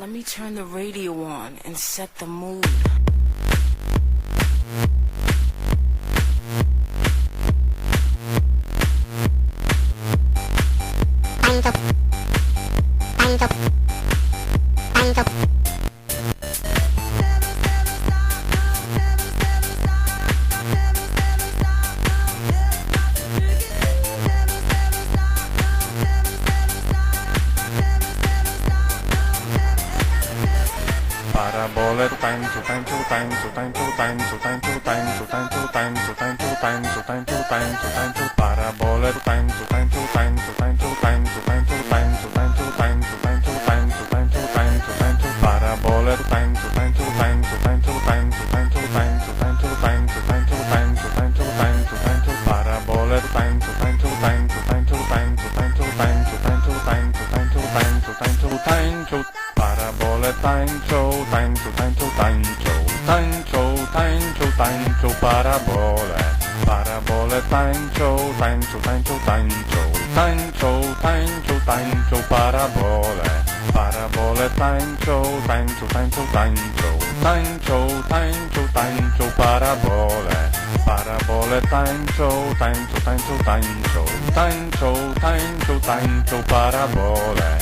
Let me turn the radio on and set the mood. tańczą, tańczą, tańczą, Parabole time, tańcu, time, tańcu, time, tańcu, time, tańcu, time, tańcu, time, tańcu, time, tańcu, Ciągle tańczą, tańczą, tańczą, tańczą, tańczą, tańczą, tańczą parabole. Parabole tańczą, tańczą, tańczą, tańczą, tańczą, tańczą, tańczą parabole. Parabole tańczą, tańczą, tańczą, tańczą, tańczą, tańczą, tańczą parabole. Parabole tańczą, tańczą, tańczą, tańczą, tańczą, tańczą, tańczą parabole.